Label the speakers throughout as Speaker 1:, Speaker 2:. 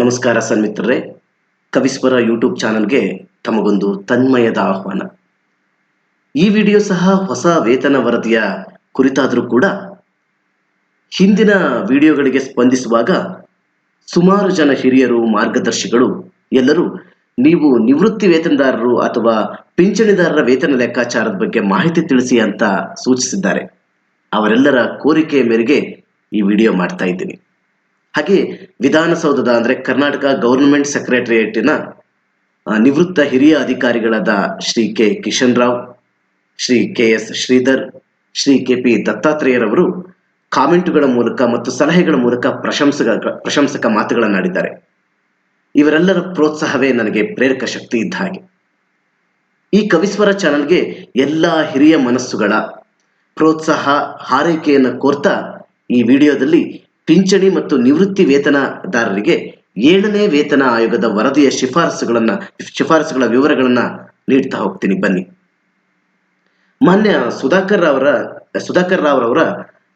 Speaker 1: ನಮಸ್ಕಾರ ಸನ್ಮಿತ್ರರೇ. ಕವಿಸ್ವರ ಯೂಟ್ಯೂಬ್ ಚಾನಲ್ಗೆ ತಮಗೊಂದು ತನ್ಮಯದ ಆಹ್ವಾನ. ಈ ವಿಡಿಯೋ ಸಹ ಹೊಸ ವೇತನ ವರದಿಯ ಕುರಿತಾದರೂ ಕೂಡ ಹಿಂದಿನ ವಿಡಿಯೋಗಳಿಗೆ ಸ್ಪಂದಿಸುವಾಗ ಸುಮಾರು ಜನ ಹಿರಿಯರು, ಮಾರ್ಗದರ್ಶಿಗಳು, ಎಲ್ಲರೂ ನೀವು ನಿವೃತ್ತಿ ವೇತನದಾರರು ಅಥವಾ ಪಿಂಚಣಿದಾರರ ವೇತನ ಲೆಕ್ಕಾಚಾರದ ಬಗ್ಗೆ ಮಾಹಿತಿ ತಿಳಿಸಿ ಅಂತ ಸೂಚಿಸಿದ್ದಾರೆ. ಅವರೆಲ್ಲರ ಕೋರಿಕೆಯ ಮೇರೆಗೆ ಈ ವಿಡಿಯೋ ಮಾಡ್ತಾ ಇದ್ದೀನಿ. ಹಾಗೆ ವಿಧಾನಸೌಧದ ಅಂದ್ರೆ ಕರ್ನಾಟಕ ಗೌರ್ಮೆಂಟ್ ಸೆಕ್ರೆಟರಿಯೇಟಿನ ನಿವೃತ್ತ ಹಿರಿಯ ಅಧಿಕಾರಿಗಳಾದ Shri K Kishan Rao, Shri K S Sridhar, Shri K P ದತ್ತಾತ್ರೇಯರವರು ಕಾಮೆಂಟುಗಳ ಮೂಲಕ ಮತ್ತು ಸಲಹೆಗಳ ಮೂಲಕ ಪ್ರಶಂಸಕ ಪ್ರಶಂಸಕ ಮಾತುಗಳನ್ನಾಡಿದ್ದಾರೆ. ಇವರೆಲ್ಲರ ಪ್ರೋತ್ಸಾಹವೇ ನನಗೆ ಪ್ರೇರಕ ಶಕ್ತಿ ಇದ್ದ ಹಾಗೆ. ಈ ಕವಿಸ್ವರ ಚಾನಲ್ಗೆ ಎಲ್ಲ ಹಿರಿಯ ಮನಸ್ಸುಗಳ ಪ್ರೋತ್ಸಾಹ, ಹಾರೈಕೆಯನ್ನು ಕೋರ್ತಾ ಈ ವಿಡಿಯೋದಲ್ಲಿ ಪಿಂಚಣಿ ಮತ್ತು ನಿವೃತ್ತಿ ವೇತನದಾರರಿಗೆ ಏಳನೇ ವೇತನ ಆಯೋಗದ ವರದಿಯ ಶಿಫಾರಸುಗಳನ್ನ, ಶಿಫಾರಸುಗಳ ವಿವರಗಳನ್ನ ನೀಡ್ತಾ ಹೋಗ್ತೀನಿ, ಬನ್ನಿ. ಮಾನ್ಯ ಸುಧಾಕರ್ ಅವರ ಸುಧಾಕರ್ ರಾವ್ ಅವರ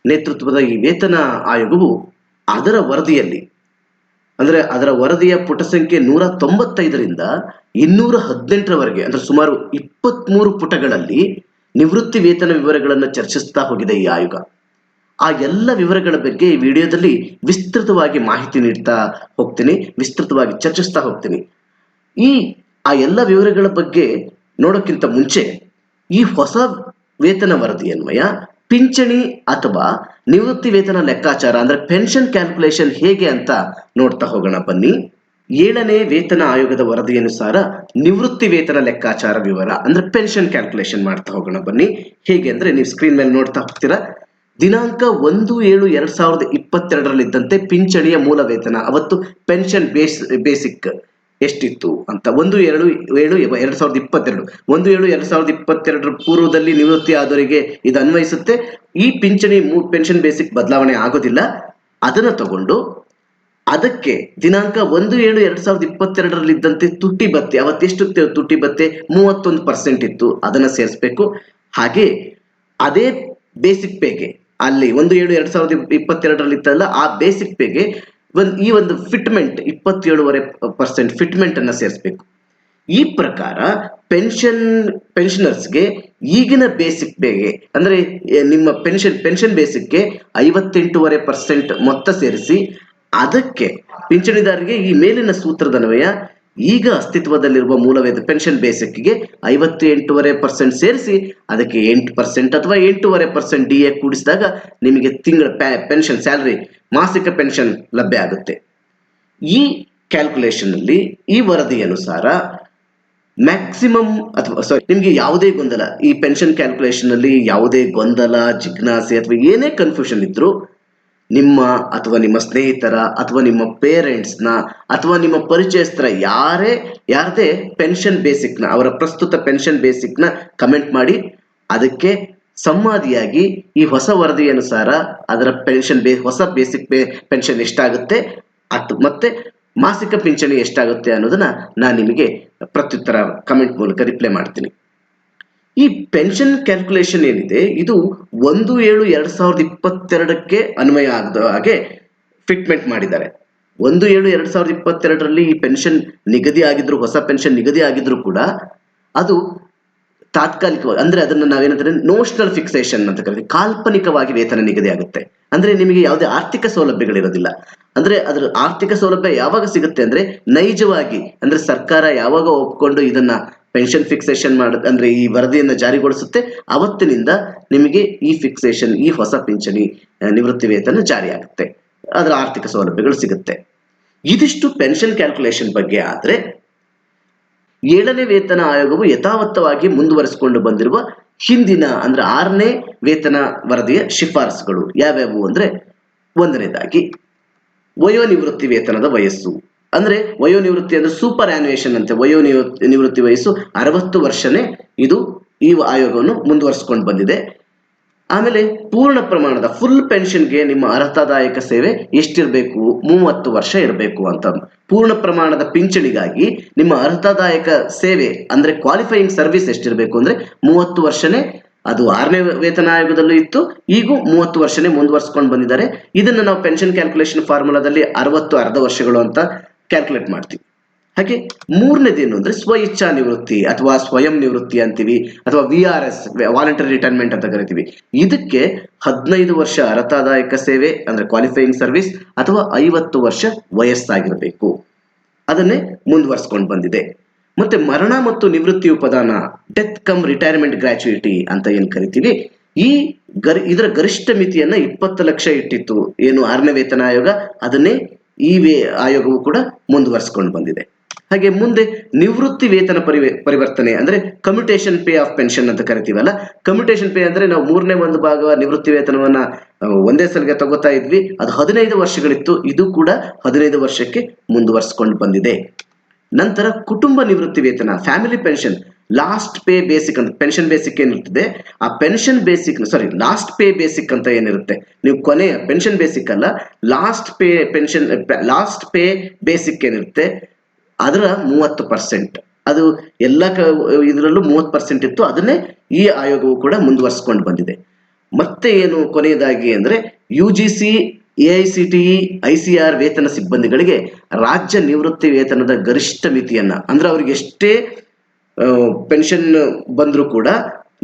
Speaker 1: ನೇತೃತ್ವದ ಈ ವೇತನ ಆಯೋಗವು ಅದರ ವರದಿಯಲ್ಲಿ, ಅಂದ್ರೆ ಅದರ ವರದಿಯ ಪುಟ ಸಂಖ್ಯೆ ನೂರ ತೊಂಬತ್ತೈದರಿಂದ ಇನ್ನೂರ ಹದಿನೆಂಟರವರೆಗೆ, ಅಂದ್ರೆ ಸುಮಾರು ಇಪ್ಪತ್ಮೂರು ಪುಟಗಳಲ್ಲಿ ನಿವೃತ್ತಿ ವೇತನ ವಿವರಗಳನ್ನು ಚರ್ಚಿಸ್ತಾ ಹೋಗಿದೆ ಈ ಆಯೋಗ. ಆ ಎಲ್ಲ ವಿವರಗಳ ಬಗ್ಗೆ ಈ ವಿಡಿಯೋದಲ್ಲಿ ವಿಸ್ತೃತವಾಗಿ ಮಾಹಿತಿ ನೀಡ್ತಾ ಹೋಗ್ತೀನಿ, ವಿಸ್ತೃತವಾಗಿ ಚರ್ಚಿಸ್ತಾ ಹೋಗ್ತೀನಿ. ಈ, ಆ ಎಲ್ಲ ವಿವರಗಳ ಬಗ್ಗೆ ನೋಡೋಕ್ಕಿಂತ ಮುಂಚೆ, ಈ ಹೊಸ ವೇತನ ವರದಿ ಅನ್ವಯ ಪಿಂಚಣಿ ಅಥವಾ ನಿವೃತ್ತಿ ವೇತನ ಲೆಕ್ಕಾಚಾರ, ಅಂದ್ರೆ ಪೆನ್ಷನ್ ಕ್ಯಾಲ್ಕುಲೇಷನ್ ಹೇಗೆ ಅಂತ ನೋಡ್ತಾ ಹೋಗೋಣ, ಬನ್ನಿ. ಏಳನೇ ವೇತನ ಆಯೋಗದ ವರದಿ ಅನುಸಾರ ನಿವೃತ್ತಿ ವೇತನ ಲೆಕ್ಕಾಚಾರ ವಿವರ, ಅಂದ್ರೆ ಪೆನ್ಷನ್ ಕ್ಯಾಲ್ಕುಲೇಷನ್ ಮಾಡ್ತಾ ಹೋಗೋಣ, ಬನ್ನಿ. ಹೇಗೆ ಅಂದ್ರೆ ನೀವು ಸ್ಕ್ರೀನ್ ಮೇಲೆ ನೋಡ್ತಾ ಹೋಗ್ತೀರಾ ದಿನಾಂಕ ಒಂದು ಏಳು ಎರಡ್ ಸಾವಿರದ ಇಪ್ಪತ್ತೆರಡರಲ್ಲಿದ್ದಂತೆ ಪಿಂಚಣಿಯ ಮೂಲ ವೇತನ, ಅವತ್ತು ಪೆನ್ಷನ್ ಬೇಸ್, ಬೇಸಿಕ್ ಎಷ್ಟಿತ್ತು ಅಂತ. ಒಂದು ಎರಡು ಏಳು ಎರಡ್ ಸಾವಿರದ ಇಪ್ಪತ್ತೆರಡು. ಒಂದು ಏಳು ಎರಡ್ ಸಾವಿರದ ಇಪ್ಪತ್ತೆರಡರ ಪೂರ್ವದಲ್ಲಿ ನಿವೃತ್ತಿ ಆದವರಿಗೆ ಇದು ಅನ್ವಯಿಸುತ್ತೆ. ಈ ಪಿಂಚಣಿ ಪೆನ್ಷನ್ ಬೇಸಿಕ್ ಬದಲಾವಣೆ ಆಗೋದಿಲ್ಲ. ಅದನ್ನ ತಗೊಂಡು ಅದಕ್ಕೆ ದಿನಾಂಕ ಒಂದು ಏಳು ಎರಡ್ ಸಾವಿರದ ಇಪ್ಪತ್ತೆರಡರಲ್ಲಿದ್ದಂತೆ ತುಟ್ಟಿ ಭತ್ತೆ, ಅವತ್ತೆಷ್ಟು ತುಟ್ಟಿ ಬತ್ತೆ ಮೂವತ್ತೊಂದು ಪರ್ಸೆಂಟ್ ಇತ್ತು. ಅದನ್ನ ಸೇರಿಸ್ಬೇಕು. ಹಾಗೆ ಅದೇ ಬೇಸಿಕ್ ಪೇಗೆ ಅಲ್ಲಿ ಒಂದು ಏಳು ಎರಡ್ ಸಾವಿರದ ಇಪ್ಪತ್ತೆರಡರಲ್ಲಿ ಇತ್ತಲ್ಲ, ಆ ಬೇಸಿಕ್ ಪೇಗೆ ಒಂದು ಈ ಒಂದು ಫಿಟ್ಮೆಂಟ್ ಇಪ್ಪತ್ತೇಳುವರೆ ಪರ್ಸೆಂಟ್ ಫಿಟ್ಮೆಂಟ್ ಅನ್ನ ಸೇರಿಸಬೇಕು. ಈ ಪ್ರಕಾರ ಪೆನ್ಷನ್ ಪೆನ್ಷನರ್ಸ್ಗೆ ಈಗಿನ ಬೇಸಿಕ್ ಪೇಗೆ ಅಂದ್ರೆ ನಿಮ್ಮ ಪೆನ್ಷನ್ ಪೆನ್ಷನ್ ಬೇಸಿಕ್ಗೆ ಐವತ್ತೆಂಟೂವರೆ ಪರ್ಸೆಂಟ್ ಮೊತ್ತ ಸೇರಿಸಿ, ಅದಕ್ಕೆ ಪಿಂಚಣಿದಾರರಿಗೆ ಈ ಮೇಲಿನ ಸೂತ್ರದನ್ವಯ ಈಗ ಅಸ್ತಿತ್ವದಲ್ಲಿರುವ ಮೂಲವೇದ ಪೆನ್ಷನ್ ಬೇಸಿಕ್ಗೆ ಐವತ್ತು ಎಂಟೂವರೆ ಪರ್ಸೆಂಟ್ ಸೇರಿಸಿ, ಅದಕ್ಕೆ ಎಂಟು ಪರ್ಸೆಂಟ್ ಅಥವಾ ಎಂಟೂವರೆ ಪರ್ಸೆಂಟ್ ಡಿ ಎ ಕೂಡಿಸಿದಾಗ ನಿಮಗೆ ತಿಂಗಳ ಪೆನ್ಷನ್ ಸ್ಯಾಲರಿ ಮಾಸಿಕ ಪೆನ್ಷನ್ ಲಭ್ಯ ಆಗುತ್ತೆ. ಈ ಕ್ಯಾಲ್ಕುಲೇಷನ್ ಅಲ್ಲಿ, ಈ ವರದಿ ಅನುಸಾರ ಮ್ಯಾಕ್ಸಿಮಮ್ ಅಥವಾ ಸಾರಿ ನಿಮಗೆ ಯಾವುದೇ ಗೊಂದಲ, ಈ ಪೆನ್ಷನ್ ಕ್ಯಾಲ್ಕುಲೇಷನ್ ಅಲ್ಲಿ ಯಾವುದೇ ಗೊಂದಲ, ಜಿಜ್ಞಾಸೆ ಅಥವಾ ಏನೇ ಕನ್ಫ್ಯೂಷನ್ ಇದ್ರೂ ನಿಮ್ಮ ಅಥವಾ ನಿಮ್ಮ ಸ್ನೇಹಿತರ ಅಥವಾ ನಿಮ್ಮ ಪೇರೆಂಟ್ಸ್ನ ಅಥವಾ ನಿಮ್ಮ ಪರಿಚಯಸ್ಥರ ಯಾರೇ, ಯಾರದೇ ಪೆನ್ಷನ್ ಬೇಸಿಕ್ನ ಅವರ ಪ್ರಸ್ತುತ ಪೆನ್ಷನ್ ಬೇಸಿಕ್ನ ಕಮೆಂಟ್ ಮಾಡಿ, ಅದಕ್ಕೆ ಸಂವಾದಿಯಾಗಿ ಈ ಹೊಸ ವರದಿ ಅನುಸಾರ ಅದರ ಪೆನ್ಷನ್ ಬೇ ಹೊಸ ಬೇಸಿಕ್ ಪೇ ಪೆನ್ಷನ್ ಎಷ್ಟಾಗುತ್ತೆ ಅದು ಮತ್ತೆ ಮಾಸಿಕ ಪಿಂಚಣಿ ಎಷ್ಟಾಗುತ್ತೆ ಅನ್ನೋದನ್ನ ನಾನು ನಿಮಗೆ ಪ್ರತ್ಯುತ್ತರ ಕಮೆಂಟ್ ಮೂಲಕ ರಿಪ್ಲೈ ಮಾಡ್ತೀನಿ. ಈ ಪೆನ್ಷನ್ ಕ್ಯಾಲ್ಕುಲೇಷನ್ ಏನಿದೆ, ಇದು ಒಂದು ಏಳು ಎರಡ್ ಸಾವಿರದ ಇಪ್ಪತ್ತೆರಡಕ್ಕೆ ಅನ್ವಯ ಆಗದ ಹಾಗೆ ಫಿಟ್ಮೆಂಟ್ ಮಾಡಿದ್ದಾರೆ. ಒಂದು ಏಳು ಎರಡ್ ಸಾವಿರದ ಇಪ್ಪತ್ತೆರಡರಲ್ಲಿ ಈ ಪೆನ್ಷನ್ ನಿಗದಿ ಆಗಿದ್ರು, ಹೊಸ ಪೆನ್ಷನ್ ನಿಗದಿ ಆಗಿದ್ರು ಕೂಡ ಅದು ತಾತ್ಕಾಲಿಕವಾಗಿ, ಅಂದ್ರೆ ಅದನ್ನ ನಾವೇನಂದ್ರೆ ನೋಷನಲ್ ಫಿಕ್ಸೇಷನ್ ಅಂತ ಕರಿತೀವಿ. ಕಾಲ್ಪನಿಕವಾಗಿ ವೇತನ ನಿಗದಿ ಆಗುತ್ತೆ. ಅಂದ್ರೆ ನಿಮಗೆ ಯಾವುದೇ ಆರ್ಥಿಕ ಸೌಲಭ್ಯಗಳಿರೋದಿಲ್ಲ. ಅಂದ್ರೆ ಅದರ ಆರ್ಥಿಕ ಸೌಲಭ್ಯ ಯಾವಾಗ ಸಿಗುತ್ತೆ ಅಂದ್ರೆ ನೈಜವಾಗಿ, ಅಂದ್ರೆ ಸರ್ಕಾರ ಯಾವಾಗ ಒಪ್ಕೊಂಡು ಇದನ್ನ ಪೆನ್ಷನ್ ಫಿಕ್ಸೇಷನ್ ಮಾಡುತ್ತೆ. ಅಂದ್ರೆ ಈ ವರದಿಯನ್ನು ಜಾರಿಗೊಳಿಸುತ್ತೆ. ಅವತ್ತಿನಿಂದ ನಿಮಗೆ ಈ ಫಿಕ್ಸೇಷನ್ ಈ ಹೊಸ ಪಿಂಚಣಿ ನಿವೃತ್ತಿ ವೇತನ ಜಾರಿ ಆಗುತ್ತೆ ಅದರ ಆರ್ಥಿಕ ಸೌಲಭ್ಯಗಳು ಸಿಗುತ್ತೆ. ಇದಿಷ್ಟು ಪೆನ್ಷನ್ ಕ್ಯಾಲ್ಕುಲೇಷನ್ ಬಗ್ಗೆ ಆದ್ರೆ, ಏಳನೇ ವೇತನ ಆಯೋಗವು ಯಥಾವತ್ತವಾಗಿ ಮುಂದುವರಿಸಿಕೊಂಡು ಬಂದಿರುವ ಹಿಂದಿನ, ಅಂದ್ರೆ ಆರನೇ ವೇತನ ವರದಿಯ ಶಿಫಾರಸುಗಳು ಯಾವ್ಯಾವು ಅಂದ್ರೆ ಒಂದನೇದಾಗಿ ವಯೋನಿವೃತ್ತಿ ವೇತನದ ವಯಸ್ಸು. ಅಂದ್ರೆ ವಯೋನಿವೃತ್ತಿ ಅಂದ್ರೆ ಸೂಪರ್ ಆನ್ಯುಯೇಷನ್ ಅಂತೆ. ವಯೋ ನಿವೃತ್ತಿ ವಯಸ್ಸು ಅರವತ್ತು ವರ್ಷನೇ ಇದು ಈ ಆಯೋಗವನ್ನು ಮುಂದುವರಿಸಿಕೊಂಡು ಬಂದಿದೆ. ಆಮೇಲೆ ಪೂರ್ಣ ಪ್ರಮಾಣದ ಫುಲ್ ಪೆನ್ಷನ್ಗೆ ನಿಮ್ಮ ಅರ್ಹತಾದಾಯಕ ಸೇವೆ ಎಷ್ಟಿರಬೇಕು? ಮೂವತ್ತು ವರ್ಷ ಇರಬೇಕು ಅಂತ. ಪೂರ್ಣ ಪ್ರಮಾಣದ ಪಿಂಚಣಿಗಾಗಿ ನಿಮ್ಮ ಅರ್ಹತಾದಾಯಕ ಸೇವೆ ಅಂದ್ರೆ ಕ್ವಾಲಿಫೈಯಿಂಗ್ ಸರ್ವಿಸ್ ಎಷ್ಟಿರಬೇಕು ಅಂದ್ರೆ ಮೂವತ್ತು ವರ್ಷನೇ ಅದು ಆರನೇ ವೇತನ ಆಯೋಗದಲ್ಲೂ ಇತ್ತು. ಈಗೂ ಮೂವತ್ತು ವರ್ಷನೇ ಮುಂದುವರ್ಸ್ಕೊಂಡು ಬಂದಿದ್ದಾರೆ. ಇದನ್ನು ನಾವು ಪೆನ್ಷನ್ ಕ್ಯಾಲ್ಕುಲೇಷನ್ ಫಾರ್ಮುಲಾದಲ್ಲಿ ಅರವತ್ತು ಅರ್ಧ ವರ್ಷಗಳು ಅಂತ ಕ್ಯಾಲ್ಕುಲೇಟ್ ಮಾಡ್ತೀವಿ. ಹಾಗೆ ಮೂರನೇದು ಏನು ಅಂದ್ರೆ ಸ್ವ ಇಚ್ಛಾ ನಿವೃತ್ತಿ ಅಥವಾ ಸ್ವಯಂ ನಿವೃತ್ತಿ ಅಂತೀವಿ ಅಥವಾ V R S voluntary retirement ಅಂತ ಕರಿತೀವಿ. ಇದಕ್ಕೆ ಹದಿನೈದು ವರ್ಷ ಅರ್ಥದಾಯಕ ಸೇವೆ ಅಂದ್ರೆ ಕ್ವಾಲಿಫೈಯಿಂಗ್ ಸರ್ವಿಸ್ ಅಥವಾ ಐವತ್ತು ವರ್ಷ ವಯಸ್ಸಾಗಿರಬೇಕು. ಅದನ್ನೇ ಮುಂದುವರ್ಸ್ಕೊಂಡು ಬಂದಿದೆ. ಮತ್ತೆ ಮರಣ ಮತ್ತು ನಿವೃತ್ತಿ ಉಪದಾನ ಡೆತ್ ಕಮ್ ರಿಟೈರ್ಮೆಂಟ್ ಗ್ರಾಚ್ಯುಯಿಟಿ ಅಂತ ಏನು ಕರಿತೀವಿ? ಈ ಗರಿ, ಇದರ ಗರಿಷ್ಠ ಮಿತಿಯನ್ನ ಇಪ್ಪತ್ತು ಲಕ್ಷ ಇಟ್ಟಿತ್ತು. ಏನು ಆರನೇ ವೇತನ ಆಯೋಗ? ಅದನ್ನೇ ಈ ವೇ ಆಯೋಗವು ಕೂಡ ಮುಂದುವರ್ಸ್ಕೊಂಡು ಬಂದಿದೆ. ಹಾಗೆ ಮುಂದೆ ನಿವೃತ್ತಿ ವೇತನ ಪರಿವೆ, ಪರಿವರ್ತನೆ ಅಂದ್ರೆ ಕಮ್ಯುಟೇಷನ್ ಪೇ ಆಫ್ ಪೆನ್ಷನ್ ಅಂತ ಕರಿತೀವಲ್ಲ ಕಮ್ಯುಟೇಷನ್ ಪೇ ಅಂದ್ರೆ ನಾವು ಮೂರನೇ ಒಂದು ಭಾಗ ನಿವೃತ್ತಿ ವೇತನವನ್ನ ಒಂದೇ ಸಲಿಗೆ ತಗೋತಾ ಇದ್ವಿ, ಅದು ಹದಿನೈದು ವರ್ಷಗಳಿತ್ತು, ಇದು ಕೂಡ ಹದಿನೈದು ವರ್ಷಕ್ಕೆ ಮುಂದುವರ್ಸ್ಕೊಂಡು ಬಂದಿದೆ. ನಂತರ ಕುಟುಂಬ ನಿವೃತ್ತಿ ವೇತನ family pension last pay basic ಅಂತ ಪೆನ್ಷನ್ ಬೇಸಿಕ್ ಏನಿರ್ತದೆ, ಆ pension basic sorry last pay basic ಅಂತ ಏನಿರುತ್ತೆ? ನೀವು ಕೊನೆ ಪೆನ್ಷನ್ ಬೇಸಿಕ್ ಅಲ್ಲ last pay pension last pay basic ಏನಿರುತ್ತೆ? ಅದರ ಮೂವತ್ತು ಪರ್ಸೆಂಟ್ ಅದು ಎಲ್ಲ ಇದರಲ್ಲೂ ಮೂವತ್ತು ಪರ್ಸೆಂಟ್ ಇತ್ತು, ಅದನ್ನೇ ಈ ಆಯೋಗವು ಕೂಡ ಮುಂದುವರ್ಸ್ಕೊಂಡು ಬಂದಿದೆ. ಮತ್ತೆ ಏನು ಕೊನೆಯದಾಗಿ ಅಂದ್ರೆ U G C A I C T I C R ವೇತನ ಸಿಬ್ಬಂದಿಗಳಿಗೆ ರಾಜ್ಯ ನಿವೃತ್ತಿ ವೇತನದ ಗರಿಷ್ಠ ಮಿತಿಯನ್ನು, ಅಂದ್ರೆ ಅವ್ರಿಗೆ ಎಷ್ಟೇ ಪೆನ್ಷನ್ ಬಂದರೂ ಕೂಡ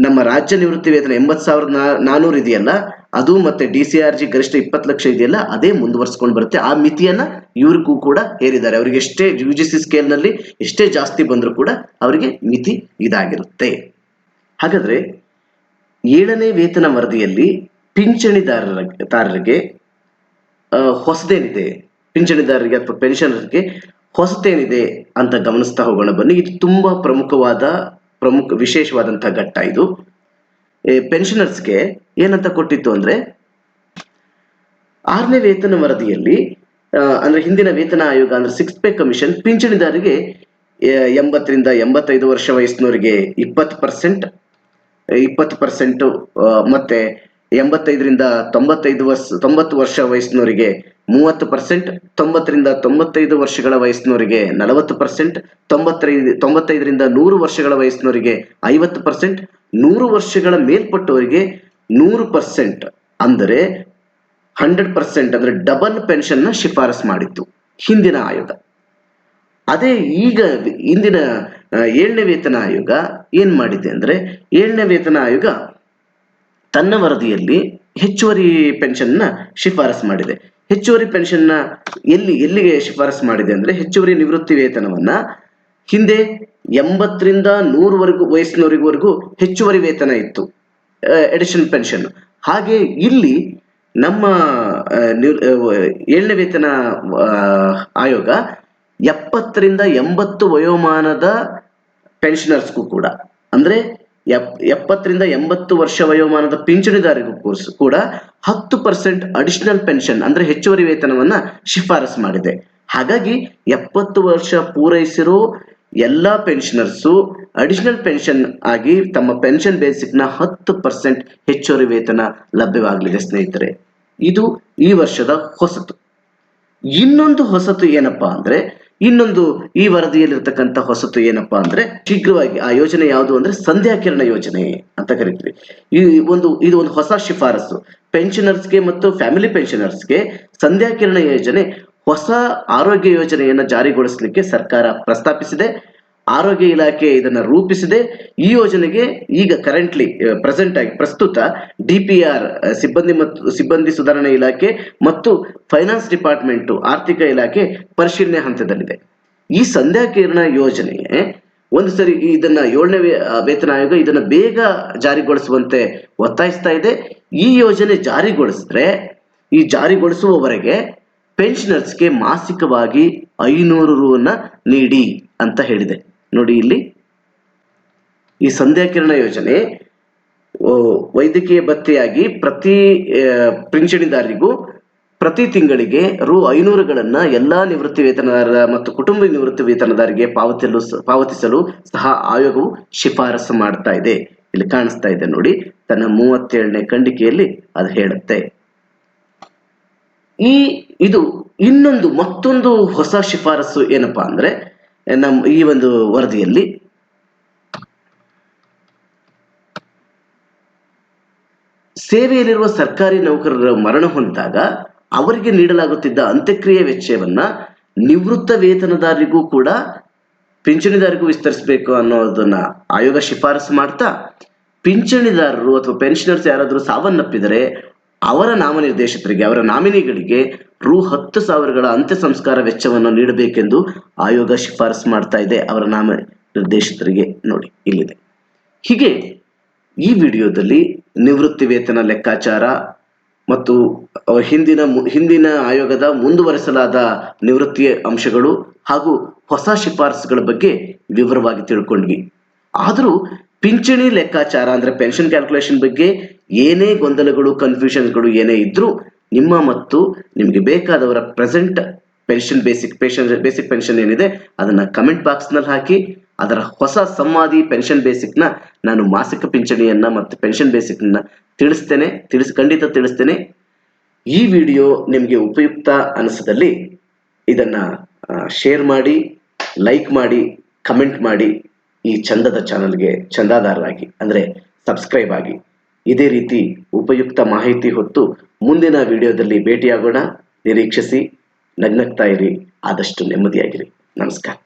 Speaker 1: ನಮ್ಮ ರಾಜ್ಯ ನಿವೃತ್ತಿ ವೇತನ ಎಂಬತ್ತು ಸಾವಿರದ ನಾನೂರು ಇದೆಯಲ್ಲ, ಅದು ಮತ್ತೆ ಡಿ ಸಿ ಆರ್ ಜಿ ಗರಿಷ್ಠ ಇಪ್ಪತ್ತು ಲಕ್ಷ ಇದೆಯಲ್ಲ, ಅದೇ ಮುಂದುವರ್ಸ್ಕೊಂಡು ಬರುತ್ತೆ. ಆ ಮಿತಿಯನ್ನ ಇವ್ರಿಗೂ ಕೂಡ ಹೇರಿದ್ದಾರೆ. ಅವರಿಗೆ ಎಷ್ಟೇ ಯು ಜಿ ಸಿ ಸ್ಕೇಲ್ನಲ್ಲಿ ಎಷ್ಟೇ ಜಾಸ್ತಿ ಬಂದರೂ ಕೂಡ ಅವರಿಗೆ ಮಿತಿ ಇದಾಗಿರುತ್ತೆ. ಹಾಗಾದ್ರೆ ಏಳನೇ ವೇತನ ವರದಿಯಲ್ಲಿ ಪಿಂಚಣಿದಾರರ ದಾರರಿಗೆ ಹೊಸದೇನಿದೆ? ಪಿಂಚಣಿದಾರರಿಗೆ ಅಥವಾ ಪೆನ್ಷನರ್ಗೆ ಹೊಸತೇನಿದೆ ಅಂತ ಗಮನಿಸ್ತಾ ಹೋಗೋಣ ಬನ್ನಿ. ಇದು ತುಂಬಾ ಪ್ರಮುಖವಾದ, ಪ್ರಮುಖ, ವಿಶೇಷವಾದಂತಹ ಘಟ್ಟ ಇದು. ಪೆನ್ಷನರ್ಸ್ಗೆ ಏನಂತ ಕೊಟ್ಟಿತ್ತು ಅಂದ್ರೆ, ಆರನೇ ವೇತನ ವರದಿಯಲ್ಲಿ ಅಂದ್ರೆ ಹಿಂದಿನ ವೇತನ ಆಯೋಗ, ಅಂದ್ರೆ ಸಿಕ್ಸ್ ಪೇ ಕಮಿಷನ್ ಪಿಂಚಣಿದಾರರಿಗೆ ಎಂಬತ್ತರಿಂದ ಎಂಬತ್ತೈದು ವರ್ಷ ವಯಸ್ಸಿನವರಿಗೆ ಇಪ್ಪತ್ತು ಪರ್ಸೆಂಟ್ ಇಪ್ಪತ್ತು ಪರ್ಸೆಂಟ್ ಮತ್ತೆ ಎಂಬತ್ತೈದರಿಂದ ತೊಂಬತ್ತೈದು ವರ್ಷ, ತೊಂಬತ್ತು ವರ್ಷ ವಯಸ್ಸಿನವರಿಗೆ, ಮೂವತ್ತು ಪರ್ಸೆಂಟ್, ತೊಂಬತ್ತರಿಂದ ತೊಂಬತ್ತೈದು ವರ್ಷಗಳ ವಯಸ್ಸಿನವರಿಗೆ ನಲವತ್ತು ಪರ್ಸೆಂಟ್, ತೊಂಬತ್ತೈದು, ತೊಂಬತ್ತೈದರಿಂದ ನೂರು ವರ್ಷಗಳ ವಯಸ್ಸಿನವರಿಗೆ ಐವತ್ತು ಪರ್ಸೆಂಟ್, ನೂರು ವರ್ಷಗಳ ಮೇಲ್ಪಟ್ಟವರಿಗೆ ನೂರು ಪರ್ಸೆಂಟ್. ಅಂದರೆ ಹಂಡ್ರೆಡ್ ಪರ್ಸೆಂಟ್, ಅಂದರೆ ಡಬಲ್ ಪೆನ್ಷನ್ನ ಶಿಫಾರಸು ಮಾಡಿತ್ತು ಹಿಂದಿನ ಆಯೋಗ. ಅದೇ ಈಗ ಇಂದಿನ ಏಳನೇ ವೇತನ ಆಯೋಗ ಏನು ಮಾಡಿದೆ ಅಂದರೆ, ಏಳನೇ ವೇತನ ಆಯೋಗ ತನ್ನ ವರದಿಯಲ್ಲಿ ಹೆಚ್ಚುವರಿ ಪೆನ್ಷನ್ ಶಿಫಾರಸು ಮಾಡಿದೆ. ಹೆಚ್ಚುವರಿ ಪೆನ್ಷನ್ನ ಎಲ್ಲಿ, ಎಲ್ಲಿಗೆ ಶಿಫಾರಸು ಮಾಡಿದೆ ಅಂದ್ರೆ ಹೆಚ್ಚುವರಿ ನಿವೃತ್ತಿ ವೇತನವನ್ನ ಹಿಂದೆ ಎಂಬತ್ತರಿಂದ ನೂರವರೆಗೂ, ವಯಸ್ಸಿನವರೆಗೂವರೆಗೂ ಹೆಚ್ಚುವರಿ ವೇತನ ಇತ್ತು ಎಡಿಷನ್ ಪೆನ್ಷನ್ ಹಾಗೆ ಇಲ್ಲಿ ನಮ್ಮ ಏಳನೇ ವೇತನ ಆಯೋಗ ಎಪ್ಪತ್ತರಿಂದ ಎಂಬತ್ತು ವಯೋಮಾನದ ಪೆನ್ಷನರ್ಸ್ಗೂ ಕೂಡ. ಅಂದ್ರೆ ಎಪ್- ಎಪ್ಪತ್ತರಿಂದ ಎಂಬತ್ತು ವರ್ಷ ವಯೋಮಾನದ ಪಿಂಚಣಿದಾರಿಗೂ ಕೂಡ ಹತ್ತು ಪರ್ಸೆಂಟ್ ಅಡಿಷನಲ್ ಪೆನ್ಷನ್ ಅಂದ್ರೆ ಹೆಚ್ಚುವರಿ ವೇತನವನ್ನ ಶಿಫಾರಸ್ ಮಾಡಿದೆ. ಹಾಗಾಗಿ ಎಪ್ಪತ್ತು ವರ್ಷ ಪೂರೈಸಿರೋ ಎಲ್ಲಾ ಪೆನ್ಷನರ್ಸು ಅಡಿಷನಲ್ ಪೆನ್ಷನ್ ಆಗಿ ತಮ್ಮ ಪೆನ್ಷನ್ ಬೇಸಿಕ್ನ ಹತ್ತು ಪರ್ಸೆಂಟ್ ಹೆಚ್ಚುವರಿ ವೇತನ ಲಭ್ಯವಾಗಲಿದೆ ಸ್ನೇಹಿತರೆ. ಇದು ಈ ವರ್ಷದ ಹೊಸತು. ಇನ್ನೊಂದು ಹೊಸತು ಏನಪ್ಪಾ ಅಂದ್ರೆ ಇನ್ನೊಂದು ಈ ವರದಿಯಲ್ಲಿರ್ತಕ್ಕಂಥ ಹೊಸತು ಏನಪ್ಪಾ ಅಂದ್ರೆ ಶೀಘ್ರವಾಗಿ ಆ ಯೋಜನೆ ಯಾವುದು ಅಂದ್ರೆ ಸಂಧ್ಯಾಕಿರಣ ಯೋಜನೆ ಅಂತ ಕರಿತೀವಿ. ಈ ಒಂದು, ಇದು ಒಂದು ಹೊಸ ಶಿಫಾರಸು. ಪೆನ್ಷನರ್ಸ್ಗೆ ಮತ್ತು ಫ್ಯಾಮಿಲಿ ಪೆನ್ಷನರ್ಸ್ಗೆ ಸಂಧ್ಯಾಕಿರಣ ಯೋಜನೆ ಹೊಸ ಆರೋಗ್ಯ ಯೋಜನೆಯನ್ನ ಜಾರಿಗೊಳಿಸಲಿಕ್ಕೆ ಸರ್ಕಾರ ಪ್ರಸ್ತಾಪಿಸಿದೆ. ಆರೋಗ್ಯ ಇಲಾಖೆ ಇದನ್ನ ರೂಪಿಸಿದೆ. ಈ ಯೋಜನೆಗೆ ಈಗ ಕರೆಂಟ್ಲಿ ಪ್ರೆಸೆಂಟ್ ಆಗಿ ಪ್ರಸ್ತುತ ಡಿಪಿಆರ್ ಸಿಬ್ಬಂದಿ ಮತ್ತು, ಸಿಬ್ಬಂದಿ ಸುಧಾರಣೆ ಇಲಾಖೆ ಮತ್ತು ಫೈನಾನ್ಸ್ ಡಿಪಾರ್ಟ್ಮೆಂಟ್ ಆರ್ಥಿಕ ಇಲಾಖೆ ಪರಿಶೀಲನೆ ಹಂತದಲ್ಲಿದೆ. ಈ ಸಂಧ್ಯಾಕಿರಣ ಯೋಜನೆ ಒಂದು ಸರಿ ಇದನ್ನ ಏಳನೇ ವೇತನ ಆಯೋಗ ಇದನ್ನ ಬೇಗ ಜಾರಿಗೊಳಿಸುವಂತೆ ಒತ್ತಾಯಿಸ್ತಾ ಇದೆ. ಈ ಯೋಜನೆ ಜಾರಿಗೊಳಿಸಿದ್ರೆ, ಈ ಜಾರಿಗೊಳಿಸುವವರೆಗೆ ಪೆನ್ಷನರ್ಸ್ಗೆ ಮಾಸಿಕವಾಗಿ ಐನೂರು ರೂವನ್ನ ನೀಡಿ ಅಂತ ಹೇಳಿದೆ. ನೋಡಿ ಇಲ್ಲಿ. ಈ ಸಂಧ್ಯಾಕಿರಣ ಯೋಜನೆ ವೈದ್ಯಕೀಯ ಭತ್ತೆಯಾಗಿ ಪ್ರತಿ ಪಿಂಚಣಿದಾರರಿಗೂ ಪ್ರತಿ ತಿಂಗಳಿಗೆ ರು ಐನೂರುಗಳನ್ನ ಎಲ್ಲಾ ನಿವೃತ್ತಿ ವೇತನದಾರರ ಮತ್ತು ಕುಟುಂಬ ನಿವೃತ್ತಿ ವೇತನದಾರರಿಗೆ ಪಾವತಿಸಲು ಪಾವತಿಸಲು ಸಹ ಆಯೋಗವು ಶಿಫಾರಸು ಮಾಡ್ತಾ ಇದೆ. ಇಲ್ಲಿ ಕಾಣಿಸ್ತಾ ಇದೆ ನೋಡಿ, ತನ್ನ ಮೂವತ್ತೇಳನೇ ಖಂಡಿಕೆಯಲ್ಲಿ ಅದು ಹೇಳುತ್ತೆ. ಈ, ಇದು ಇನ್ನೊಂದು ಮತ್ತೊಂದು ಹೊಸ ಶಿಫಾರಸು ಏನಪ್ಪಾ ಅಂದ್ರೆ ನಮ್ಮ ಈ ಒಂದು ವರದಿಯಲ್ಲಿ ಸೇವೆಯಲ್ಲಿರುವ ಸರ್ಕಾರಿ ನೌಕರರ ಮರಣ ಹೊಂದಿದಾಗ ಅವರಿಗೆ ನೀಡಲಾಗುತ್ತಿದ್ದ ಅಂತ್ಯಕ್ರಿಯೆ ವೆಚ್ಚವನ್ನ ನಿವೃತ್ತ ವೇತನದಾರರಿಗೂ ಕೂಡ ಪಿಂಚಣಿದಾರರಿಗೂ ವಿಸ್ತರಿಸಬೇಕು ಅನ್ನೋದನ್ನ ಆಯೋಗ ಶಿಫಾರಸು ಮಾಡ್ತಾ ಪಿಂಚಣಿದಾರರು ಅಥವಾ ಪೆನ್ಷನರ್ಸ್ ಯಾರಾದರೂ ಸಾವನ್ನಪ್ಪಿದರೆ ಅವರ ನಾಮನಿರ್ದೇಶಕರಿಗೆ, ಅವರ ನಾಮಿನಿಗಳಿಗೆ ರು ಹತ್ತು ಸಾವಿರಗಳ ಅಂತ್ಯ ಸಂಸ್ಕಾರ ವೆಚ್ಚವನ್ನು ನೀಡಬೇಕೆಂದು ಆಯೋಗ ಶಿಫಾರಸು ಮಾಡ್ತಾ ಇದೆ. ಅವರ ನಾಮ ನಿರ್ದೇಶಕರಿಗೆ ನೋಡಿ, ಇಲ್ಲಿದೆ. ಹೀಗೆ ಈ ವಿಡಿಯೋದಲ್ಲಿ ನಿವೃತ್ತಿ ವೇತನ ಲೆಕ್ಕಾಚಾರ ಮತ್ತು ಹಿಂದಿನ ಹಿಂದಿನ ಆಯೋಗದ ಮುಂದುವರೆಸಲಾದ ನಿವೃತ್ತಿ ಅಂಶಗಳು ಹಾಗೂ ಹೊಸ ಶಿಫಾರಸುಗಳ ಬಗ್ಗೆ ವಿವರವಾಗಿ ತಿಳ್ಕೊಂಡ್ವಿ. ಆದರೂ ಪಿಂಚಣಿ ಲೆಕ್ಕಾಚಾರ ಅಂದ್ರೆ ಪೆನ್ಷನ್ ಕ್ಯಾಲ್ಕುಲೇಷನ್ ಬಗ್ಗೆ ಏನೇ ಗೊಂದಲಗಳು ಕನ್ಫ್ಯೂಷನ್ಗಳು ಏನೇ ಇದ್ರೂ ನಿಮ್ಮ ಮತ್ತು ನಿಮಗೆ ಬೇಕಾದವರ present pension basic pension basic pension ಏನಿದೆ, ಅದನ್ನ ಕಮೆಂಟ್ ಬಾಕ್ಸ್ನಲ್ಲಿ ಹಾಕಿ, ಅದರ ಹೊಸ ಸಂವಾದಿ ಪೆನ್ಷನ್ ಬೇಸಿಕ್ನ ನಾನು ಮಾಸಿಕ ಪಿಂಚಣಿಯನ್ನ ಮತ್ತು ಪೆನ್ಷನ್ ಬೇಸಿಕ್ನ ತಿಳಿಸ್ತೇನೆ, ತಿಳಿಸ್, ಖಂಡಿತ ತಿಳಿಸ್ತೇನೆ. ಈ ವಿಡಿಯೋ ನಿಮಗೆ ಉಪಯುಕ್ತ ಅನಿಸಿದಲ್ಲಿ ಇದನ್ನ ಶೇರ್ ಮಾಡಿ ಲೈಕ್ ಮಾಡಿ ಕಮೆಂಟ್ ಮಾಡಿ, ಈ ಚಂದದ ಚಾನಲ್ಗೆ ಚಂದಾದಾರರಾಗಿ, ಅಂದ್ರೆ ಸಬ್ಸ್ಕ್ರೈಬ್ ಆಗಿ. ಇದೇ ರೀತಿ ಉಪಯುಕ್ತ ಮಾಹಿತಿ ಹೊತ್ತು ಮುಂದಿನ ವಿಡಿಯೋದಲ್ಲಿ ಭೇಟಿಯಾಗೋಣ. ನಿರೀಕ್ಷಿಸಿ. ನಗ್ನಗ್ತಾ ಇರಿ. ಆದಷ್ಟು ನೆಮ್ಮದಿಯಾಗಿರಿ. ನಮಸ್ಕಾರ.